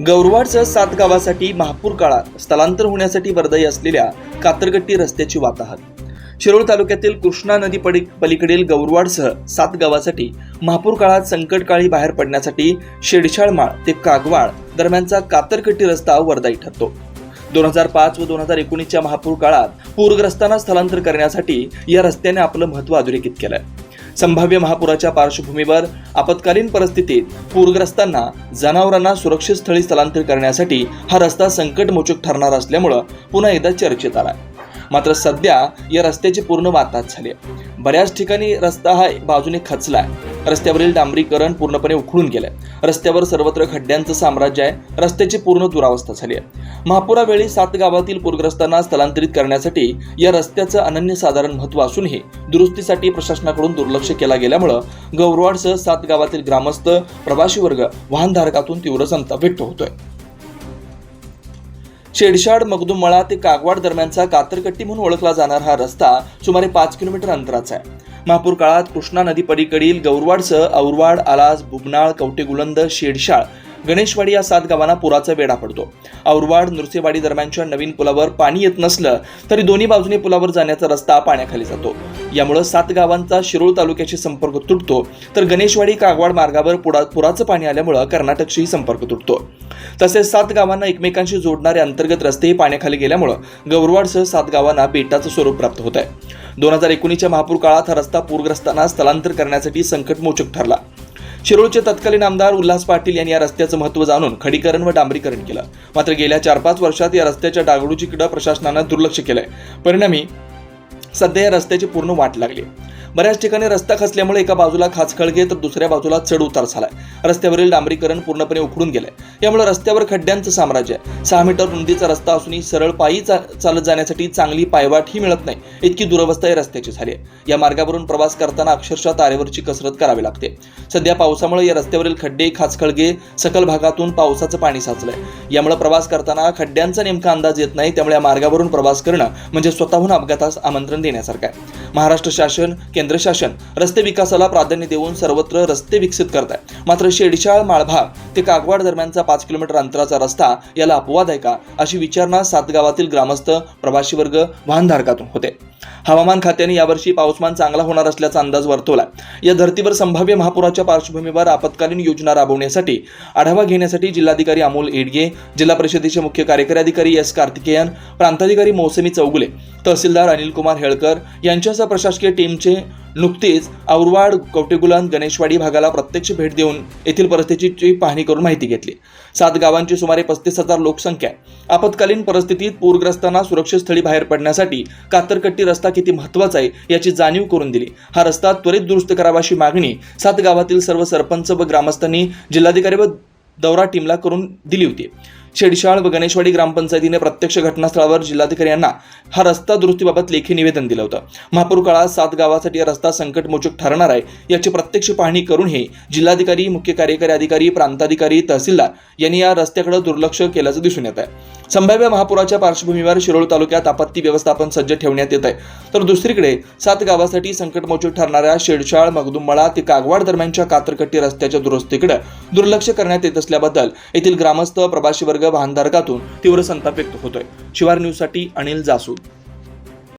गौरवाडसह सात गावासाठी महापूर काळात स्थलांतर होण्यासाठी वरदायी असलेल्या कातरगट्टी रस्त्याची वाताहत. शिरोळ तालुक्यातील कृष्णा नदी पडी पलीकडील गौरवाडसह सात गावासाठी महापूर काळात संकटकाळी बाहेर पडण्यासाठी शेडशाळमाळ ते कागवाड दरम्यानचा कातरकट्टी रस्ता वर्दाई ठरतो. दोन हजार पाच व दोन हजार एकोणीसच्या महापूर काळात पूरग्रस्तांना स्थलांतर करण्यासाठी या रस्त्याने आपलं महत्त्व अधोरेखित आहे संभाव्य महापुराच्या पार्श्वभूमीवर आपत्कालीन परिस्थितीत पूरग्रस्तांना जनावरांना सुरक्षित स्थळी स्थलांतर करण्यासाठी हा रस्ता संकटमोचक ठरणार असल्यामुळं पुन्हा एकदा चर्चेत आला मात्र सध्या या रस्त्याची पूर्ण वाताच झाली आहे. बऱ्याच ठिकाणी रस्ता हा बाजूने खचला आहे रस्त्यावरील डांबरीकरण पूर्णपणे उखडून गेलंय. रस्त्यावर सर्वत्र खड्ड्यांचं साम्राज्य आहे. रस्त्याची पूर्ण दुरावस्था झाली आहे. महापुरावेळी सात गावातील पूरग्रस्तांना स्थलांतरित करण्यासाठी या रस्त्याचं अनन्यसाधारण महत्त्व असूनही दुरुस्तीसाठी प्रशासनाकडून दुर्लक्ष केला गेल्यामुळं गौरवाडसह सात गावातील ग्रामस्थ प्रवासी वर्ग वाहनधारकातून तीव्र संताप व्यक्त होतोय. शेडशाड मगदुमळा ते कागवाड दरम्यानचा कातरकट्टी म्हणून ओळखला जाणारा हा रस्ता सुमारे पाच किलोमीटर अंतराचा आहे. महापूर काळात कृष्णा नदी पलीकडील गौरवाडसह औरवाड आलास बुबनाळ कवटेगुलंद शेडशाळ गणेशवाडी या सात गावांना पुराचा वेढा पडतो. औरवाड नृसेवाडी दरम्यानच्या नवीन पुलावर पाणी येत नसलं तरी दोन्ही बाजूने पुलावर जाण्याचा रस्ता पाण्याखाली जातो. यामुळे सात गावांचा शिरोळ तालुक्याशी संपर्क तुटतो. तर गणेशवाडी कागवाड मार्गावर पुरा पुराचं पाणी आल्यामुळं कर्नाटकशीही संपर्क तुटतो. तसेच सात गावांना एकमेकांशी जोडणारे अंतर्गत रस्तेही पाण्याखाली गेल्यामुळं गौरवाडसह सात गावांना बेटाचं स्वरूप प्राप्त होत आहे. दोन हजार एकोणीसच्या महापूर काळात हा रस्ता पूरग्रस्तांना स्थलांतर करण्यासाठी संकटमोचक ठरला. शिरोळचे तत्कालीन आमदार उल्हास पाटील यांनी या रस्त्याचं महत्त्व जाणून खडीकरण व डांबरीकरण केलं. मात्र गेल्या चार पाच वर्षात या रस्त्याच्या डागडुजीकडे प्रशासनानं दुर्लक्ष केलंय. परिणामी सध्या या रस्त्याची पूर्ण वाट लागली. बऱ्याच ठिकाणी रस्ता खचल्यामुळे एका बाजूला खाचखळगे तर दुसऱ्या बाजूला चढ उतार झालाय. रस्त्यावरील डांबरीकरण पूर्णपणे उखडून गेलंय. यामुळे रस्त्यावर खड्ड्यांचं साम्राज्य आहे. सहा मीटर रुंदीचा रस्ता असूनही सरळ पायी चा- चालत जाण्यासाठी चांगली पायवाटही मिळत नाही. इतकी दुरवस्था या रस्त्याची झाली आहे. या मार्गावरून प्रवास करताना अक्षरशः तारेवरची कसरत करावी लागते. सध्या पावसामुळे या रस्त्यावरील खड्डे खाचखळगे सकल भागातून पावसाचं पाणी साचलंय. यामुळे प्रवास करताना खड्ड्यांचा नेमका अंदाज येत नाही. त्यामुळे या मार्गावरून प्रवास करणं म्हणजे स्वतःहून अपघातास आमंत्रण देण्यासारखं आहे. महाराष्ट्र शासन केंद्र शासन रस्ते विकासाला प्राधान्य देऊन सर्वत्र रस्ते विकसित करत आहे मात्र शेडशाळ माळभाग ते कागवाड दरम्यानचा पाच किलोमीटर अंतराचा रस्ता याला अपवाद आहे का? अशी विचारणा सात गावातील ग्रामस्थ प्रवासी वर्ग वाहनधारकातून होते. हवामान खात्याने यावर्षी पाऊसमान चांगला होणार असल्याचा अंदाज वर्तवला या धर्तीवर संभाव्य महापुराच्या पार्श्वभूमीवर आपत्कालीन योजना राबवण्यासाठी आढावा घेण्यासाठी जिल्हाधिकारी अमोल एडगे जिल्हा परिषदेचे मुख्य कार्यकारी अधिकारी एस कार्तिकेयन प्रांताधिकारी मौसमी चौगुले तहसीलदार अनिल कुमार हेळकर यांच्यासह प्रशासकीय टीमचे नुकतेच औरवाड कवटेगुलान गणेशवाडी भागाला प्रत्यक्ष भेट देऊन येथील परिस्थितीची पाहणी करून माहिती घेतली. सात गावांची सुमारे पस्तीस हजार लोकसंख्या. आपत्कालीन परिस्थितीत पूरग्रस्तांना सुरक्षित स्थळी बाहेर पडण्यासाठी कातरकट्टी रस्ता किती महत्त्वाचा आहे याची जाणीव करून दिली. हा रस्ता त्वरित दुरुस्त करावा अशी मागणी सात गावातील सर्व सरपंच व ग्रामस्थांनी जिल्हाधिकारी व दौरा टीमला करून दिली होती. शेडशाळ व गणेशवाडी ग्रामपंचायतीने प्रत्यक्ष घटनास्थळावर जिल्हाधिकारी यांना हा रस्ता दुरुस्तीबाबत लेखी निवेदन दिलं होतं. महापूर काळात सात गावासाठी हा रस्ता संकटमोचक ठरणार आहे याची प्रत्यक्ष पाहणी करूनही जिल्हाधिकारी मुख्य कार्यकारी अधिकारी प्रांताधिकारी तहसीलदार यांनी या रस्त्याकडे दुर्लक्ष केल्याचं दिसून येत आहे. संभाव्य महापुराच्या पार्श्वभूमीवर शिरोळ तालुक्यात आपत्ती व्यवस्थापन सज्ज ठेवण्यात येत आहे. तर दुसरीकडे सात गावासाठी संकटमोचक ठरणाऱ्या शेडशाळ मगदुमळा ते कागवाड दरम्यानच्या कातरकट्टी रस्त्याच्या दुरुस्तीकडे दुर्लक्ष करण्यात येत असल्याबद्दल येथील ग्रामस्थ प्रवासी वर्ग भानधारकातून तीव्र संताप व्यक्त होतोय. शिवार न्यूजसाठी अनिल जासूद.